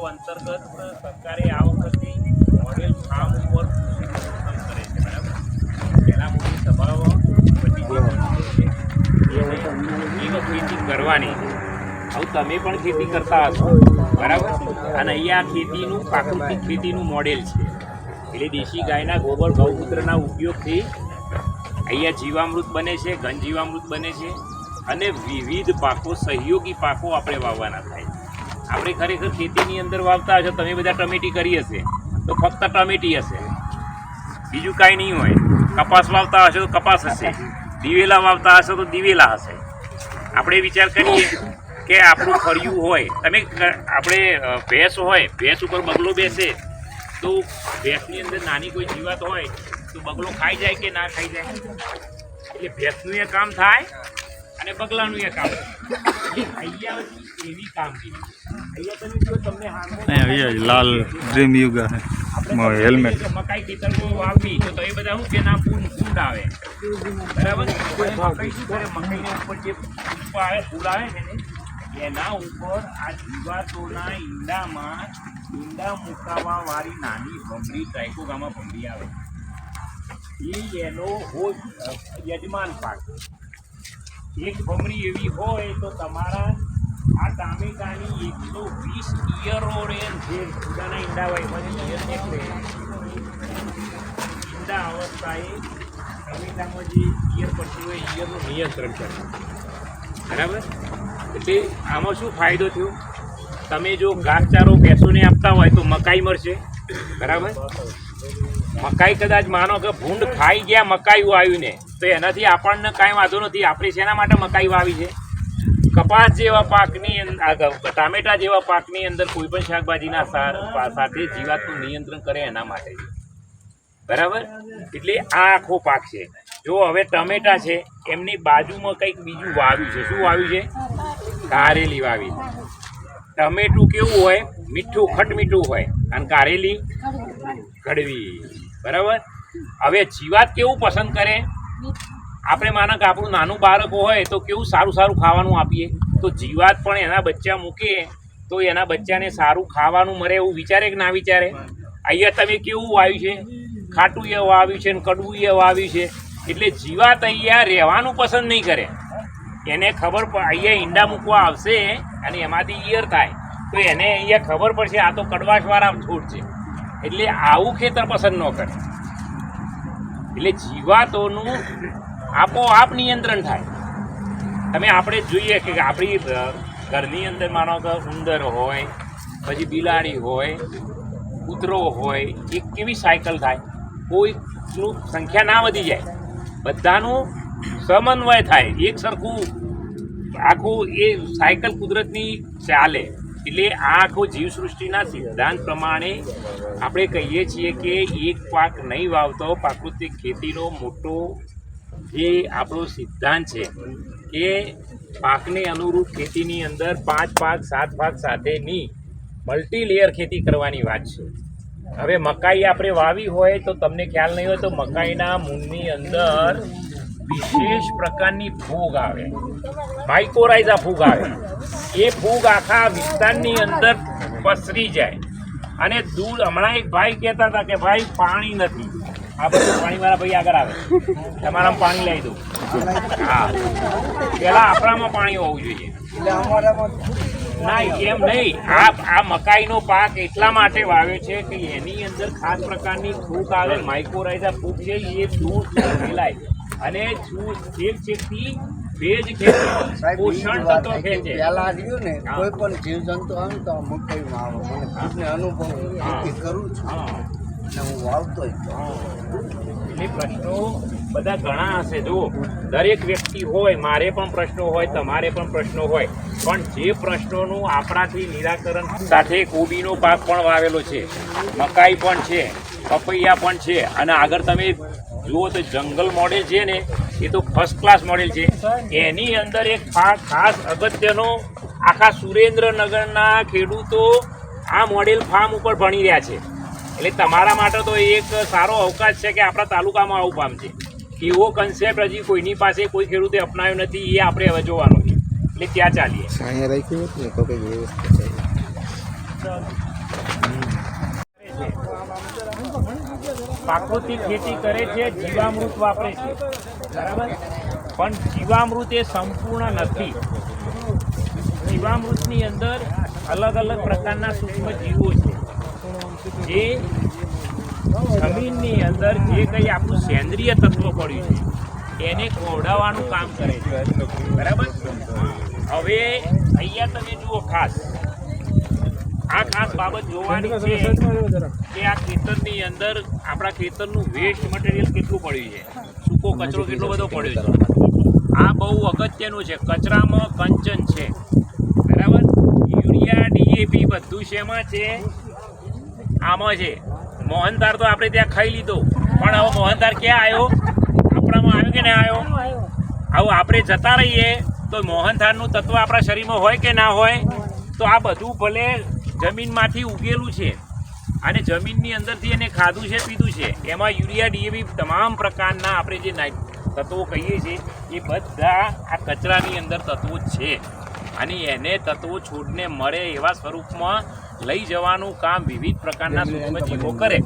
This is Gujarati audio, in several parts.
તળાવ અંતર્ગત સરકારે આ વખતે મોડેલ ફાર્મ ઉપર કરે છે, બરાબર? પહેલાં મોટી સભાઓ પછી ખેતી કરવાની. હવે તમે પણ ખેતી કરતા હશો, બરાબર? અને અહીંયા ખેતીનું, પ્રાકૃતિક ખેતીનું મોડેલ છે. એટલે દેશી ગાયના ગોબર ગૌમૂત્રના ઉપયોગથી અહીંયા જીવામૃત બને છે ઘન જીવામૃત બને છે અને વિવિધ પાકો, સહયોગી પાકો આપણે વાવવાના આપણે ખરેખર ખેતીની અંદર વાવતા હશો, તમે બધા ટમેટી કરી હશે. તો ફક્ત ટમેટી હશે. બીજું કાંઈ નહીં હોય. કપાસ વાવતા હશો તો કપાસ હશે. દિવેલા વાવતા હશો તો દિવેલા હશે. આપણે વિચાર કરીએ કે આપણું ફર્યું હોય, તમે આપણે ભેંસ હોય, ભેંસ ઉપર બગલો બેસે, તો ભેંસની અંદર નાની કોઈ જીવાત હોય, તો બગલો ખાઈ જાય કે ના ખાઈ જાય? એટલે ભેંસનું એ કામ થાય અને બગલાનું એ કામ. અહીંયા એવી કામગીરી અહીંયા તમે જો તમને હાર્મોન લાલ ડ્રીમ યુગા હેલ્મેટ મકાઈ ખેતરમાં વાવવી તો એ બધા શું કે ના ફૂલ ફૂલ આવે. બરાબર? મકાઈ શું કરે? મકાઈના ઉપર જે ફૂલ આવે ફૂલ આવે ને એના ઉપર આ જીવાતોના ઈંડામાં ઈંડા મુકાવા વાળી નાની ભમરી ટ્રાઇકોગામાં ભમરી આવે. એ એનો હોજ યજમાન પાક એક ભમરી એવી હોય તો તમારા આ ટામેટાની એકસો વીસ ઈયરો રે જે જુદાના ઈંડા હોય એમાંથી નીકળે ઈંડા અવસ્થાએ ટામેટામાં જે ઇયર પડતી હોય ઇયરનું નિયંત્રણ કરે. બરાબર? એટલે આમાં શું ફાયદો થયો? તમે જો ઘાસચારો ભેંસોને આપતા હોય તો મકાઈ મળશે બરાબર? મકાઈ કદાચ માનો કે ભૂંડ ખાઈ ગયા મકાઈ વાવ્યું ને તો એનાથી આપણને કાંઈ વાંધો નથી. આપણે શેના માટે મકાઈ વાવી છે. કપાસ જેવા પાકની ટામેટા જેવા પાકની અંદર કોઈ પણ શાકભાજીના સાથે જીવાતનું નિયંત્રણ કરે એના માટે. બરાબર? એટલે આ આખો પાક છે. જો હવે ટમેટા છે, એમની બાજુમાં કંઈક બીજું વાવ્યું છે. શું વાવ્યું છે? કારેલી વાવી છે. ટમેટું કેવું હોય? મીઠું ખટ મીઠું હોય. અને કારેલી કડવી. બરાબર? હવે જીવાત કેવું પસંદ કરે? આપણે માનો કે આપણું નાનું બાળક હોય તો કેવું સારું સારું ખાવાનું આપીએ? તો જીવાત પણ એના બચ્ચા મૂકે, તો એના બચ્ચાને સારું ખાવાનું મળે એવું વિચારે કે ના વિચારે? અહીંયા તમે કેવું વાવ્યું છે? ખાટું એ વાવ્યું છે ને કડવું એ વાવ્યું છે. એટલે જીવાત અહીંયા રહેવાનું પસંદ નહીં કરે. એને ખબર અહીંયા ઈંડા મૂકવા આવશે અને એમાંથી ઈયર થાય. તો એને અહીંયા ખબર પડશે આ તો કડવાશવાળા છોડ છે. એટલે આવું ખેતર પસંદ ન કરે. એટલે જીવાતોનું આપોઆપ નિયંત્રણ થાય. તમે આપણે જોઈએ કે આપણી ઘરની અંદર માનો કે ઉંદર હોય, પછી બિલાડી હોય, કૂતરો હોય એ કેવી સાયકલ થાય કોઈનું સંખ્યા ના વધી જાય. બધાનું સમન્વય થાય, એક સરખું આખું એ સાયકલ કુદરતની ચાલે. એટલે આ આખો જીવસૃષ્ટિના સિદ્ધાંત પ્રમાણે આપણે કહીએ છીએ કે એક પાક નહીં વાવતો, પ્રાકૃતિક ખેતીનો મોટો જે આપણો સિદ્ધાંત છે કે પાકને અનુરૂપ ખેતીની અંદર પાંચ પાક, સાત પાક સાથેની મલ્ટી લેયર ખેતી કરવાની વાત છે. હવે મકાઈ આપણે વાવી હોય તો તમને ખ્યાલ નહીં હોય તો મકાઈના મૂળની અંદર વિશેષ પ્રકારની ફૂગ આવે. માઇકોરાઇઝા ફૂગ આવે. એ ફૂગ આખા વિસ્તારની અંદર પસરી જાય. અને દૂર, હમણાં એક ભાઈ કહેતા હતા કે ભાઈ, પાણી નથી. આ બધું પાણીવાળા ભાઈ આગળ આવે. તમારામાં પાણી લઈ દઉં. હા. પહેલાં આપણામાં પાણી હોવું જોઈએ. ના, એમ નહીં. આ આ મકાઈનો પાક એટલા માટે વાવ્યો છે કે એની અંદર ખાસ પ્રકારની ફૂગ આવે. માઇક્રોરાઇઝા ફૂગ છે એ દૂર ફેલાય. અને છૂ- છેક છેકથી ભેજ ખેંચે પોષણ તત્વ ખેંચે. પેલા રહ્યું ને. કોઈ પણ જીવજંતુ આવે તો મકાઈમાં આવે. મને ખુદને અનુભવ. કરું છું. અને હું વાવતો. એટલે પ્રશ્નો બધા ઘણા હશે. જો દરેક વ્યક્તિ હોય મારે પણ પ્રશ્નો હોય તમારે પણ પ્રશ્નો હોય. પણ જે પ્રશ્નોનું આપણાથી નિરાકરણ સાથે કોબીનો પાક પણ વાવેલો છે. મકાઈ પણ છે પપૈયા પણ છે. અને આગળ તમે જુઓ તો જંગલ મોડેલ છે ને, એ તો ફર્સ્ટ ક્લાસ મોડેલ છે. એની અંદર એક ખાસ અગત્યનો આખા સુરેન્દ્રનગરના ખેડૂતો આ મોડેલ ફાર્મ ઉપર ભણી રહ્યા છે. એટલે તમારા માટે તો એક સારો અવકાશ છે કે આપણા તાલુકામાં આવું પામશે એવો કન્સેપ્ટ હજી કોઈની પાસે કોઈ ખેડૂતે અપનાવ્યો નથી, એ આપણે હવે જોવાનું છે. એટલે ત્યાં ચાલીએ અહીંયા રાખ્યું હતું ને તો કંઈક વ્યવસ્થિત પ્રાકૃતિક ખેતી કરે છે, જીવામૃત વાપરે છે. બરાબર? પણ જીવામૃત એ સંપૂર્ણ નથી. જીવામૃતની અંદર અલગ અલગ પ્રકારના સૂક્ષ્મ જીવો છે. જે જમીનની અંદર જે કંઈ આપણું સેન્દ્રિય તત્વ પડ્યું છે, એને ખોડાવવાનું કામ કરે છે. બરાબર? હવે અહીંયા તમે જુઓ ખાસ. આ ખાસ બાબત જોવાની છે કે આ ખેતરની અંદર આપણા ખેતરનું વેસ્ટ મટીરિયલ કેટલું પડ્યું છે? સૂકો કચરો કેટલો બધો પડ્યો છે? આ બહુ અગત્યનું છે. કચરામાં કંચન છે. બરાબર? યુરિયા ડીએપી બધું શેમાં છે? આમાં છે. મોહનધાર તો આપણે ત્યાં ખાઈ લીધો. પણ હવે મોહનધાર ક્યાં આવ્યો? આપણામાં આવ્યો કે ના આવ્યો? હવે આપણે જતા રહીએ તો મોહનથાળનું તત્વ આપણા શરીરમાં હોય કે ના હોય તો આ બધું ભલે જમીનમાંથી ઉગેલું છે. અને જમીનની અંદરથી એને ખાધું છે પીધું છે. એમાં યુરિયા ડીએપી તમામ પ્રકારના આપણે જે નાઇટ તત્વો કહીએ છીએ એ બધા આ કચરાની અંદર તત્વો છે. અને એને તત્વો છોડને મળે એવા સ્વરૂપમાં લઈ જવાનું કામ વિવિધ પ્રકારના સૂક્ષ્મજીવો કરે.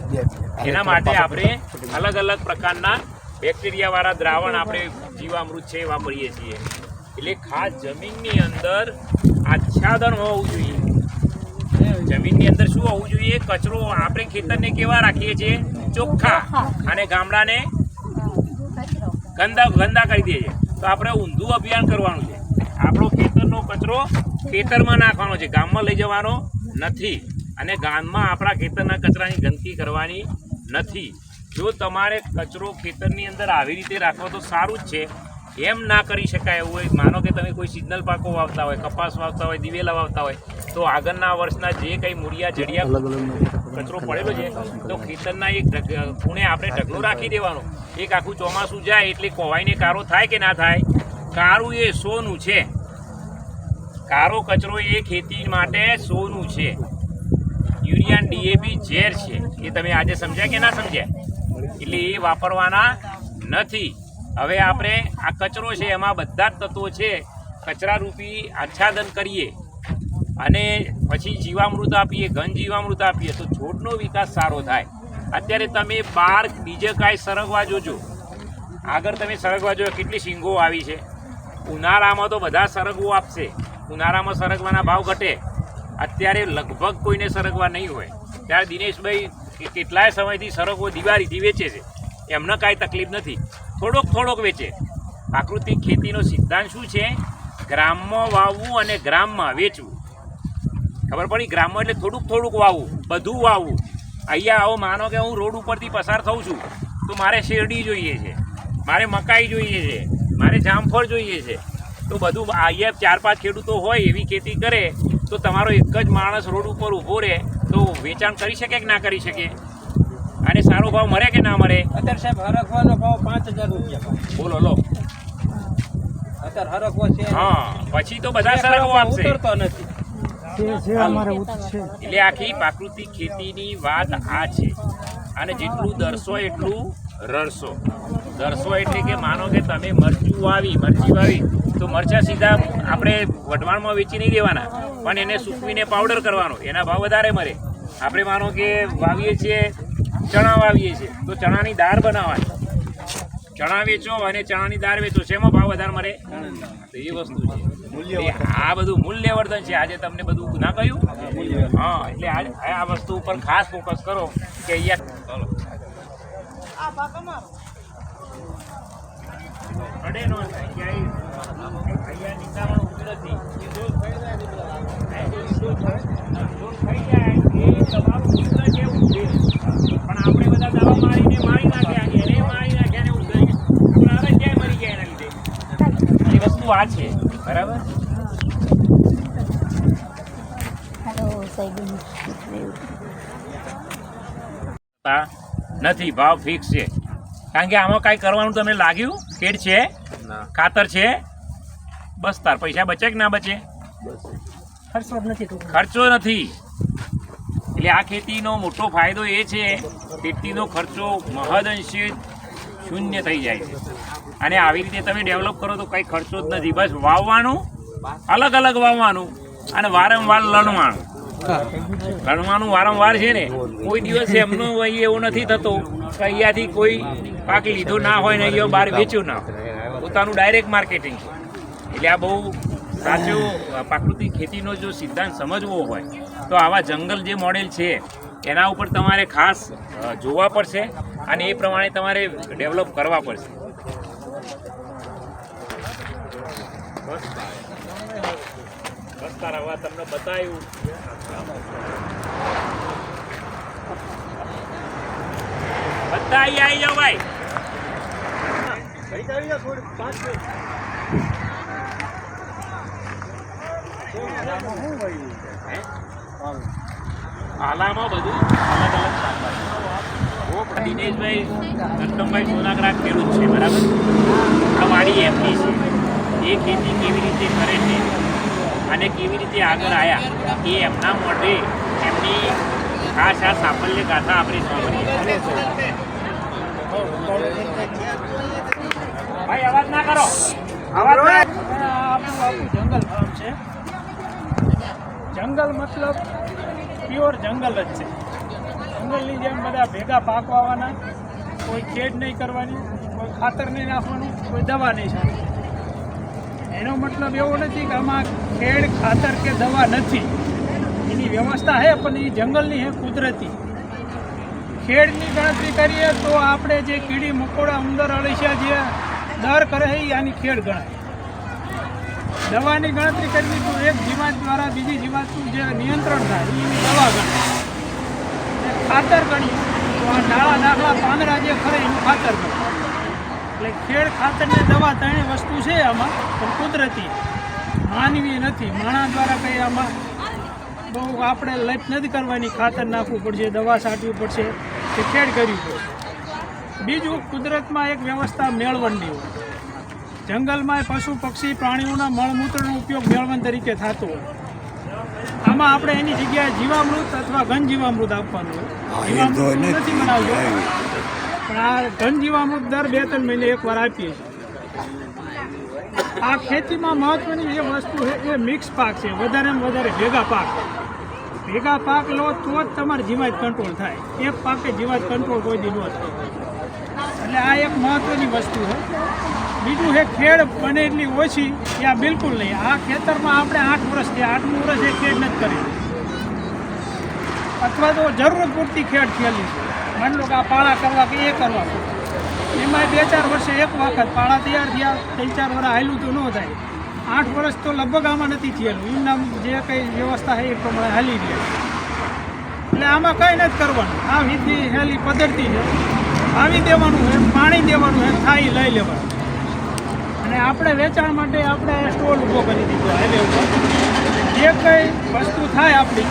એના માટે આપણે અલગ અલગ પ્રકારના બેક્ટેરિયાવાળા દ્રાવણ આપણે જીવામૃત છે વાપરીએ છીએ. એટલે ખાસ જમીનની અંદર આચ્છાદન હોવું જોઈએ. જમીનની હોવું જોઈએ, કચરો આપણે ખેતરને કેવા રાખીએ છીએ? ચોખ્ખા. અને ગામડાને ગંદા ગંદા કરી દઈએ છીએ. તો આપણે ઊંધું અભિયાન કરવાનું છે. આપણો ખેતરનો કચરો ખેતરમાં નાખવાનો છે. ગામમાં લઈ જવાનો નથી. અને ગામમાં આપણા ખેતરના કચરાની ગંદકી કરવાની નથી. જો તમારે કચરો ખેતરની અંદર આવી રીતે રાખવો તો સારું જ છે. એમ ના કરી શકાય એવું હોય. માનો કે તમે કોઈ સિગ્નલ પાકો વાવતા હોય કપાસ વાવતા હોય દિવેલા વાવતા હોય તો આગળના વર્ષના જે કંઈ મૂળિયા જડિયા કચરો પડેલો છે તો ખેતરના એક ખૂણે આપણે ઢગલો રાખી દેવાનો. એક આખું ચોમાસું જાય એટલે કોવાઈને કારો થાય કે ના થાય? કારું એ સોનું છે. કારો કચરો એ ખેતી માટે સોનું છે. યુરિયા ડીએપી ઝેર છે. એ તમે આજે સમજ્યા કે ના સમજ્યા? એટલે એ વાપરવાના નથી. હવે આપણે આ કચરો છે, એમાં બધા જ તત્વો છે. કચરા રૂપી આચ્છાદન કરીએ. અને પછી જીવામૃત આપીએ, ઘન જીવામૃત આપીએ, તો છોડનો વિકાસ સારો થાય. અત્યારે તમે બાર બીજે કાંઈ સરગવા જોજો. આગળ તમે સરગવા જોયો કેટલી શીંગો આવી છે. ઉનાળામાં તો બધા સરગવો આપશે. ઉનાળામાં સરગવાના ભાવ ઘટે. અત્યારે લગભગ કોઈને સરગવા નહીં હોય. ત્યારે દિનેશભાઈ કેટલાય સમયથી સરગવો દિવાળીથી વેચે છે. એમને કાંઈ તકલીફ નથી. થોડોક થોડોક વેચે. પ્રાકૃતિક ખેતીનો સિદ્ધાંત શું છે? ગ્રામમાં વાવવું અને ગ્રામમાં વેચવું. ખબર પડી? ગ્રામમાં એટલે થોડુંક થોડુંક વાવવું, બધું વાવવું. અહીંયા આવો, માનો કે હું રોડ ઉપરથી પસાર થઉં છું, તો મારે શેરડી જોઈએ છે, મારે મકાઈ જોઈએ છે, મારે જામફળ જોઈએ છે. તો બધું અહીંયા ચાર પાંચ ખેડૂતો હોય, એવી ખેતી કરે, તો તમારો એક જ માણસ રોડ ઉપર ઊભો રહે, તો વેચાણ કરી શકે કે ના કરી શકે? અને સારો ભાવ મળે કે ના મળે? અત્યારે સાહેબ હરખવાનો ભાવ પાંચ હજાર રૂપિયા બોલો લો. અત્યારે હરખવો છે. હા પછી તો બધા સરગવો આપશે ઉતરતો નથી. એટલે આખી પ્રાકૃતિક ખેતીની વાત આ છે. અને જેટલું દરસો એટલું રડશો દરસો એટલે કે માનો કે તમે મરચું વાવી મરચી વાવી તો મરચા સીધા આપણે વઢવાણમાં વેચી નહીં દેવાના. પણ એને સૂકવીને પાવડર કરવાનો. એના ભાવ વધારે મરે આપણે માનો કે વાવીએ છીએ ચણા વાવીએ છીએ તો ચણાની દાળ બનાવવાની ચણા વેચો અને ચણાની દાળ વેચો શેમાં ભાવ વધારે મળે તો એ વસ્તુ છે આ બધું મૂલ્યવર્ધન છે આજે તમને બધું ના કહ્યું હા એટલે આ- આ વસ્તુ ઉપર ખાસ ફોકસ કરો કે અહીંયા અડે નો થાય ક્યાંય અહીંયા નિંદામણ નથી જો થઈ જાય એ જો ઈંડો થાય, ઈંડો થઈ જાય એ તમારું મિત્ર જેવું છે વસ્તુ આ છે. બરાબર? હેલો સાહેબ તા નથી ભાવ ફિક્સ છે. કારણ કે આમાં કાંઈ કરવાનું તમને લાગ્યું? ખેડ છે? ખાતર છે? બસ તાર પૈસા બચે કે ના બચે? ખર્ચો નથી. એટલે આ ખેતીનો મોટો ફાયદો એ છે, ખેતીનો ખર્ચો મહદઅંશે શૂન્ય થઈ જાય છે. અને આવી રીતે તમે ડેવલપ કરો તો કંઈ ખર્ચો જ નથી, બસ વાવવાનું, અલગ અલગ વાવવાનું અને વારંવાર લણવાનું. લણવાનું વારંવાર છે ને, કોઈ દિવસ એમનો એવું નથી થતો કે અહીંયાથી કોઈ પાક લીધો ના હોય ને, અહીંયા બહાર વેચ્યું ના હોય. પોતાનું ડાયરેક્ટ માર્કેટિંગ એટલે આ બહુ સાચો પ્રાકૃતિક ખેતીનો જો સિદ્ધાંત સમજવો હોય તો આવા જંગલ જે મોડેલ છે એના ઉપર તમારે ખાસ જોવા પડશે અને એ પ્રમાણે તમારે ડેવલપ કરવા પડશે બસ તારા તમને બતાવ્યું બધા આવી જાઓ ભાઈ? આલામાં બધું અલગ અલગ શાકભાજી. દિનેશભાઈ નરતમભાઈ સોનાગરા ખેડૂત છે, બરાબર? આ વાડી એમની છે એ ખેતી કેવી રીતે કરે છે અને કેવી રીતે આગળ આવ્યા એ એમના મોઢે એમની ખાસ આ સાફલ્ય ગાથા આપણે સાંભળીએ. ભાઈ, અવાજ ના કરો. અવાજ જંગલ ફાર્મ છે. જંગલ મતલબ પ્યોર જંગલ જ છે. જંગલની જેમ બધા ભેગા પાક વાવવાના કોઈ ખેડ નહીં કરવાની, કોઈ ખાતર નહીં નાખવાનું, કોઈ દવા નહીં છાંટવાની. એનો મતલબ એવો નથી કે આમાં ખેડ, ખાતર કે દવા નથી. એની વ્યવસ્થા છે પણ એ જંગલની છે કુદરતી. ખેડની ગણતરી કરીએ તો આપણે જે કીડી મકોડા ઉંદર અળસિયા જે દર કરે છે આની ખેડ ગણાય. દવાની ગણતરી કરવી તો એક જીવાત દ્વારા બીજી જીવાતનું જે નિયંત્રણ થાય એની દવા ગણી. ખાતર ગણી. તો આ ડાળા દાખલા પાંદડા જે ખરે એનું ખાતર ગણાય એટલે ખેડ ખાતરને દવા ત્રણેય વસ્તુ છે આમાં, પણ કુદરતી. માનવી નથી. માણા દ્વારા કંઈ આમાં બહુ આપણે લપ નથી કરવાની. ખાતર નાખવું પડશે, દવા છાંટવી પડશે, કે ખેડ કરવી પડશે. બીજું, કુદરતમાં એક વ્યવસ્થા મેળવણની હોય. જંગલમાં પશુ પક્ષી પ્રાણીઓના મળમૂત્રનો ઉપયોગ મેળવણ તરીકે થતો હોય. આમાં આપણે એની જગ્યાએ જીવામૃત અથવા ઘન જીવામૃત આપવાનું હોય. જીવામૃત નથી બનાવજો. પણ આ ઘન જીવામૃત દર બે ત્રણ મહિને એકવાર આપીએ છીએ. આ ખેતીમાં મહત્વની જે વસ્તુ છે એ મિક્સ પાક છે. વધારે વધારે ભેગા પાક. ભેગા પાક લો તો જ તમારે જીવાત કંટ્રોલ થાય. એક પાકે જીવાત કંટ્રોલ કોઈ દી ન થાય. એટલે આ એક મહત્વની વસ્તુ છે બીજું છે, ખેડ બને એટલી ઓછી, એ આ બિલકુલ નહીં. આ ખેતરમાં આપણે આઠ વર્ષ થયા. આઠમું વર્ષ એ ખેડ નથી કરી. અથવા તો જરૂર પૂરતી ખેડ થયેલી છે. માની લો કે આ પાળા કરવા કે એ કરવા એમાં બે ચાર વર્ષે એક વખત પાળા તૈયાર થયા, ત્રણ ચાર વર્ષ હાલું તો ન થાય. આઠ વર્ષ તો લગભગ આમાં નથી થયેલું. એમના જે કંઈ વ્યવસ્થા છે એ પ્રમાણે હાલી રહે એટલે આમાં કંઈ નથી કરવાનું. આ વિધિ હેલી પદ્ધતિ છે. આવી દેવાનું છે, પાણી દેવાનું છે, થાય લઈ લેવાનું. અને આપણે વેચાણ માટે આપણે સ્ટોલ ઊભો કરી દીધો હાઈવે ઉપર. જે કંઈ વસ્તુ થાય આપણી,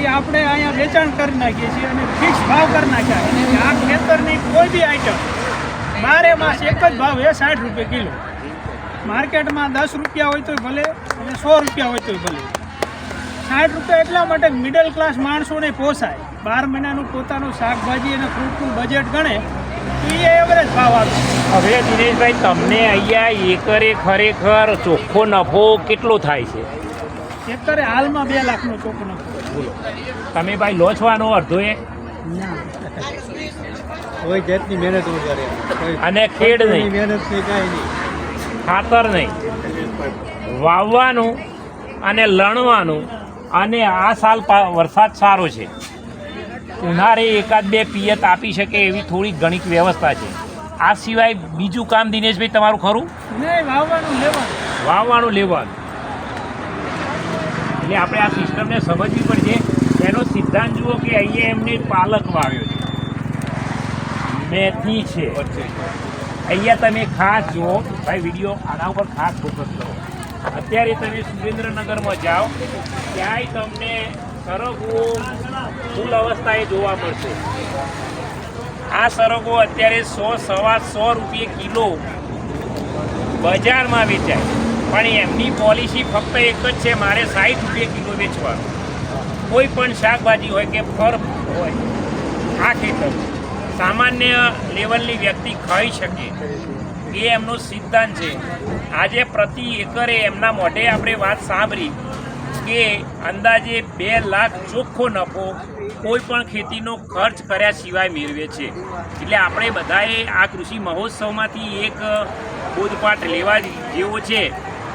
એ આપણે અહીંયા વેચાણ કરી નાખીએ છીએ અને ફિક્સ ભાવ કરી નાખ્યા. અને આ ખેતરની કોઈ બી આઈટમ બારે માસ એક જ ભાવ એ સાઠ રૂપિયા કિલો. માર્કેટમાં દસ રૂપિયા હોય તોય ભલે અને સો રૂપિયા હોય તોય ભલે. સાઠ રૂપિયા એટલા માટે મિડલ ક્લાસ માણસોને પોસાય. બાર મહિનાનું પોતાનું શાકભાજી અને ફ્રૂટનું બજેટ ગણે હવે દિનેશભાઈ તમને અહીંયા એકરે ખરેખર ચોખ્ખો નફો કેટલો થાય છે? એકરે હાલમાં બે લાખનો ચોખ્ખો નફો. તમે ભાઈ લો છો આનો અડધો એ કોઈ જાતની મહેનત વગર. અને ખેડ નહીં. મહેનત નહીં કાંઈ નહીં. ખાતર નહીં. વાવવાનું અને લણવાનું અને આ સાલ પા- વરસાદ સારો છે. ઉનાળે એકાદ બે પિયત આપી શકે એવી થોડી ઘણી વ્યવસ્થા છે. આ સિવાય બીજું કામ દિનેશભાઈ તમારું ખરું? વાવવાનું લેવાનું. વાવવાનું લેવાનું. એટલે આપણે આ સિસ્ટમને સમજવી પડશે. એનો સિદ્ધાંત જુઓ કે અહીંયા એમને પાલક વાવ્યો છે. મેથી છે. અહીંયા તમે ખાસ જુઓ. ભાઈ વીડિયો આના ઉપર ખાસ ફોકસ કરો. અત્યારે તમે સુરેન્દ્રનગરમાં જાઓ ત્યાંય તમને સરગવો ફૂલ અવસ્થાએ જોવા મળશે. આ સરગો અત્યારે સો, સવા સો રૂપિયે કિલો બજારમાં વેચાય. પણ એમની પોલિસી ફક્ત એક જ છે, મારે સાઠ રૂપિયા કિલો વેચવાનું. કોઈ પણ શાકભાજી હોય કે ફળ હોય, આ ખેતર સામાન્ય લેવલની વ્યક્તિ ખાઈ શકે. એ એમનો સિદ્ધાંત છે. આજે પ્રતિ એકરે એમના મોઢે આપણે વાત સાંભળી કે અંદાજે બે લાખ ચોખ્ખો નફો કોઈ પણ ખેતીનો ખર્ચ કર્યા સિવાય મેળવે છે. એટલે આપણે બધાએ આ કૃષિ મહોત્સવમાંથી એક બોધપાઠ લેવા જેવો છે.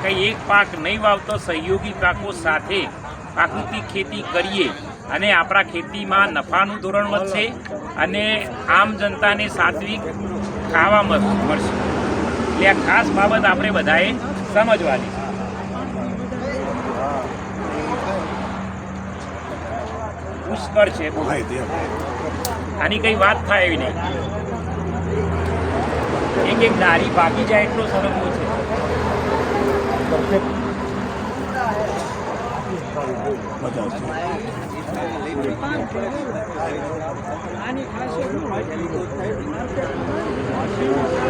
કે એક પાક નહીં વાવતો સહયોગી પાકો સાથે પ્રાકૃતિક ખેતી કરીએ અને આપણા ખેતીમાં નફાનું ધોરણ વધશે અને આમ જનતાને સાત્વિક ખાવા મળ- મળશે. એટલે આ ખાસ બાબત આપણે બધાએ સમજવાની છે પુષ્કળ છે. આની કઈ વાત થાય એવી નહીં. એક એક દારી પાકી જાય એટલો સરંગો છે.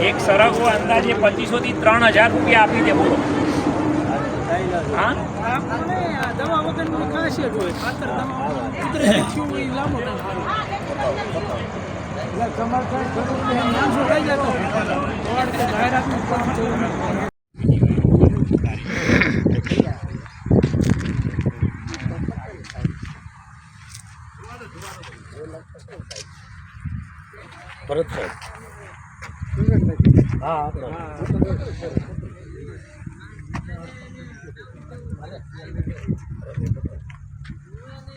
એક સરગો અંદાજે પચીસો થી ત્રણ હજાર રૂપિયા આપી દે બોલો હા આપણને આ દવા વગરની ખાસિયત હોય ખાતર દવા કુદરતી થયું એ લાંબો ટાઈમ હાલે. નાસો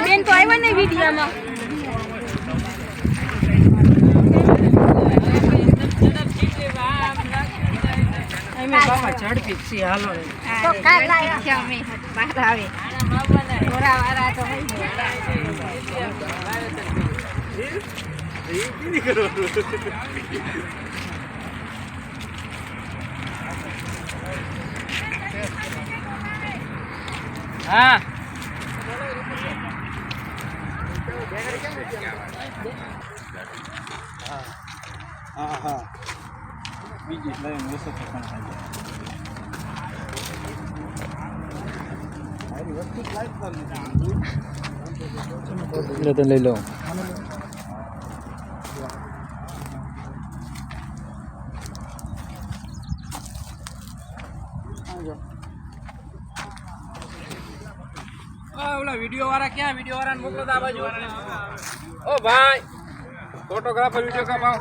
બેન તો આવ્યા ને વિડીયોમાં તો કાલ લાવ્યા છે અમે બહાર આવે વાળા હા. હા હા બીજી લઈને વિશે પણ લઈ લઉં વાળા વિડિયો વાળાને મોકલો તો આ બાજુ. ઓ ભાઈ ફોટોગ્રાફર વિડિયો કાપાવ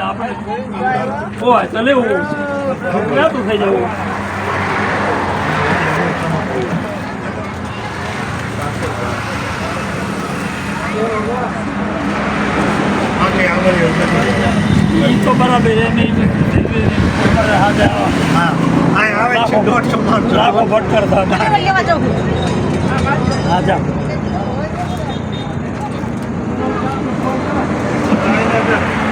આપણે હોય તો લેવું લેતું કઈ આવડ્યું નથી તો બરાબર એની હા આવે છે દોઢસો માણસો લાખો ભટકર થતા હા જા Yeah.